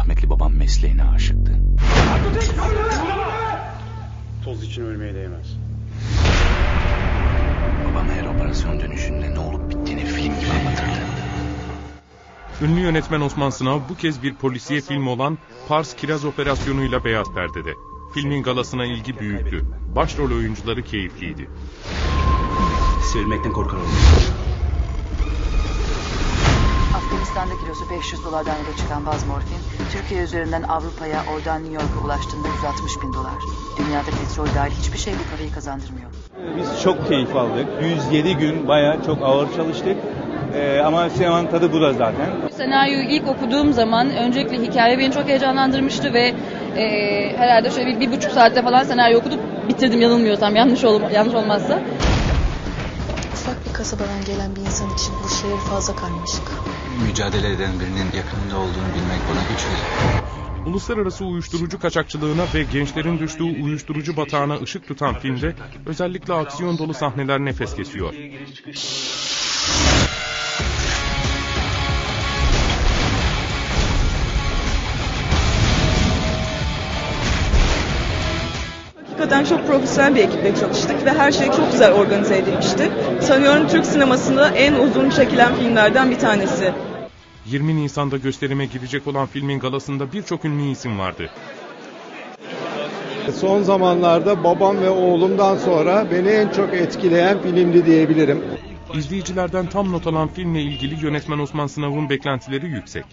Rahmetli babam mesleğine aşıktı. Toz için ölmeye değmez. Babam her operasyon dönüşünde ne olup bittiğini film gibi anlatırdı. Ünlü yönetmen Osman Sınav bu kez bir polisiye film olan Pars Kiraz operasyonuyla beyaz perdede. Filmin galasına ilgi büyüktü. Başrol oyuncuları keyifliydi. Sevilmekten korkar oldum. Afganistan'da kilosu 500 dolardan yola çıkan baz morfin, Türkiye üzerinden Avrupa'ya, oradan New York'a ulaştığında 160 bin dolar. Dünyada petrol dahil hiçbir şey bu parayı kazandırmıyor. Biz çok keyif aldık. 107 gün bayağı çok ağır çalıştık. Ee, ama sinemanın tadı bu da zaten. Senaryoyu ilk okuduğum zaman öncelikle hikaye beni çok heyecanlandırmıştı ve e, herhalde şöyle bir, bir buçuk saatte falan senaryo okudum bitirdim yanılmıyorsam yanlış ol, yanlış olmazsa. Ufak bir kasabadan gelen bir insan için bu şehir fazla karmaşık. Mücadele eden birinin yakınında olduğunu bilmek bana güç verir. Uluslararası uyuşturucu kaçakçılığına ve gençlerin düştüğü uyuşturucu batağına ışık tutan filmde özellikle aksiyon dolu sahneler nefes kesiyor. Hakikaten çok profesyonel bir ekiple çalıştık ve her şey çok güzel organize edilmişti. Sanıyorum Türk sinemasında en uzun çekilen filmlerden bir tanesi. 20 Nisan'da gösterime girecek olan filmin galasında birçok ünlü isim vardı. Son zamanlarda babam ve oğlumdan sonra beni en çok etkileyen filmdi diyebilirim. İzleyicilerden tam not alan filmle ilgili yönetmen Osman Sınav'ın beklentileri yüksek.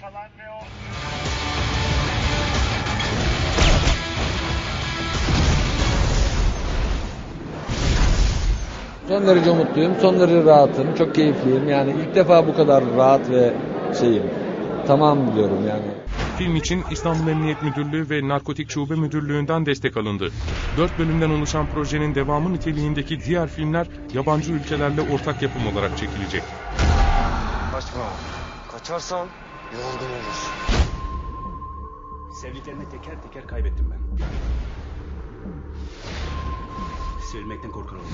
Son derece umutluyum, son derece rahatım, çok keyifliyim. Yani ilk defa bu kadar rahat ve şeyim. Tamam diyorum yani. Film için İstanbul Emniyet Müdürlüğü ve Narkotik Şube Müdürlüğü'nden destek alındı. Dört bölümden oluşan projenin devamı niteliğindeki diğer filmler yabancı ülkelerle ortak yapım olarak çekilecek. Kaçma. Kaçarsan yorgun olursun. Sevdiklerimi teker teker kaybettim ben. Sevilmekten korkar oldum.